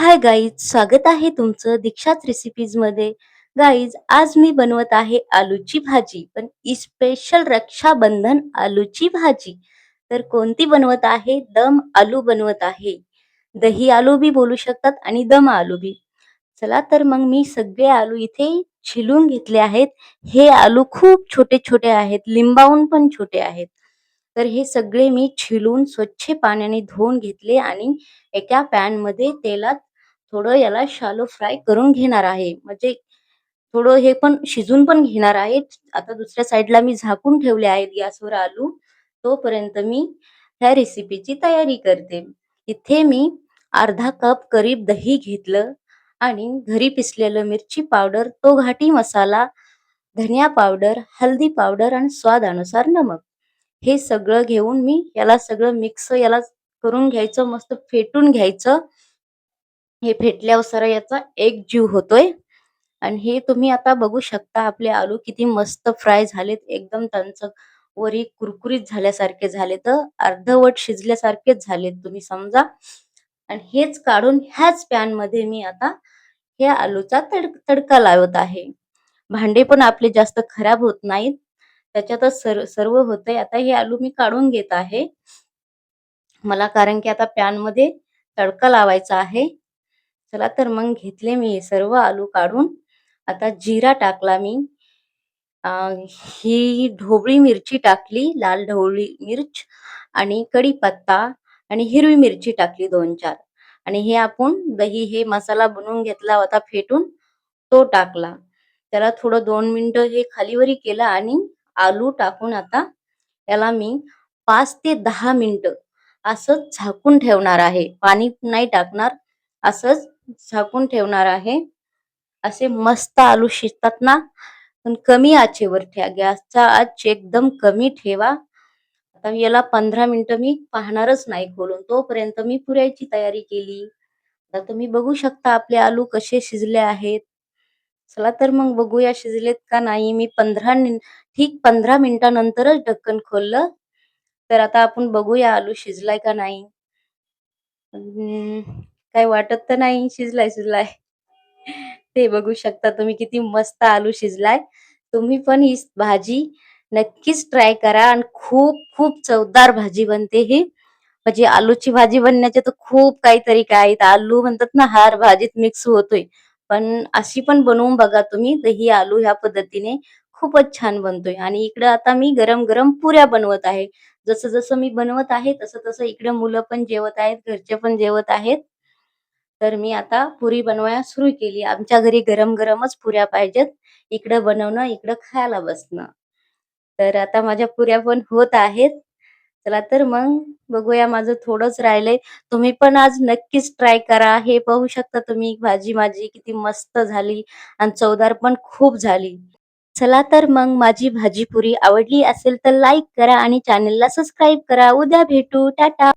Hi guys स्वागत आहे तुमचं दीक्षाच रेसिपीजमध्ये. गाईज आज मी बनवत आहे आलूची भाजी पण स्पेशल रक्षाबंधन आलूची भाजी. तर कोणती बनवत आहे? दम आलू बनवत आहे. दही आलू बी बोलू शकतात आणि दम आलू बी. चला तर मग मी सगळे आलू इथे छिलून घेतले आहेत. हे आलू खूप छोटे छोटे आहेत लिंबावून पण छोटे आहेत. तर हे सगळे मी छिलून स्वच्छ पाण्याने धुवून घेतले आणि एका पॅनमध्ये तेलात थोडं याला शालो फ्राय करून घेणार आहे. म्हणजे थोडं हे पण शिजून पण घेणार आहे. आता दुसऱ्या साईडला मी झाकून ठेवले आहेत गॅसवर आलू. तोपर्यंत मी ह्या रेसिपीची तयारी करते. इथे मी अर्धा कप करीब दही घेतलं आणि घरी पिसलेलं मिरची पावडर तो घाटी मसाला धनिया पावडर हल्दी पावडर आणि स्वादानुसार नमक. हे सगळं घेऊन मी याला सगळं मिक्स याला करून घ्यायचं मस्त फेटून घ्यायचं. हे फेटल्यावर सर याचा एक जीव होतोय. आणि हे तुम्ही आता बघू शकता आपले आलू किती मस्त फ्राय झालेत. एकदम त्यांचं वरी कुरकुरीत झाल्यासारखे झाले तर अर्धवट शिजल्यासारखेच झालेत तुम्ही समजा. आणि हेच काढून ह्याच पॅनमध्ये मी आता ह्या आलूचा तड तडका लावत आहे. भांडे पण आपले जास्त खराब होत नाहीत. त्याच्यातच सर्व सर्व होतंय. आता हे आलू मी काढून घेत आहे. मला कारण की आता पॅनमध्ये तडका लावायचा आहे. चला तर मग घेतले मी हे सर्व आलू काढून. आता जिरा टाकला मी. ही ढोबळी मिरची टाकली लाल ढोबळी मिर्च आणि कढीपत्ता आणि हिरवी मिरची टाकली दोन चार. आणि हे आपण दही हे मसाला बनवून घेतला होता फेटून तो टाकला. त्याला थोडं दोन मिनिटं हे खालीवरी केलं आणि आलू टाकून आता याला मी पाच ते दहा मिनिटं असंच झाकून ठेवणार आहे. पाणी नाही टाकणार असंच झाकून ठेवणार आहे. असे मस्त आलू शिजतात ना पण कमी आचेवर ठेवा. गॅसचा आच एकदम कमी ठेवा. आता याला पंधरा मिनिटं मी पाहणारच नाही खोलून. तोपर्यंत मी पुऱ्याची तयारी केली. आता तुम्ही बघू शकता आपले आलू कसे शिजले आहेत. चला तर मग बघूया शिजलेत का नाही. मी पंधरा ठीक पंधरा मिनिटानंतरच ढक्कन खोललं. तर आता आपण बघूया आलू शिजलाय का नाही. काही वाटत तर नाही शिजलाय शिजलाय. ते बघू शकता तुम्ही किती मस्त आलू शिजलाय. तुम्ही पण ही भाजी नक्कीच ट्राय करा आणि खूप खूप चवदार भाजी बनते ही. म्हणजे आलूची भाजी बनण्याचे तर खूप काहीतरी काय आहेत. आलू म्हणतात ना हार भाजीत मिक्स होतोय. पण अशी पण बनवून बघा तुम्ही तर ही आलू ह्या पद्धतीने खूपच छान बनतोय. आणि इकडे आता मी गरम गरम पुऱ्या बनवत आहे. जसं जसं मी बनवत आहे तसं तसं इकडे मुलं पण जेवत आहेत घरचे पण जेवत आहेत. तर मी आता पुरी बनवायला सुरू केली. आमच्या घरी गरम गरमच पुऱ्या पाहिजेत. इकडं बनवणं इकडं खायला बसणं. तर आता माझ्या पुऱ्या पण होत आहेत. चला तर मग बघूया माझं थोडंच राहिलंय. तुम्ही पण आज नक्कीच ट्राय करा. हे पाहू शकता तुम्ही भाजी माझी किती मस्त झाली आणि चवदार पण खूप झाली. चला तर मग माझी भाजी पुरी आवडली असेल तर लाईक करा आणि चॅनेलला सबस्क्राईब करा. उद्या भेटू. टाटा!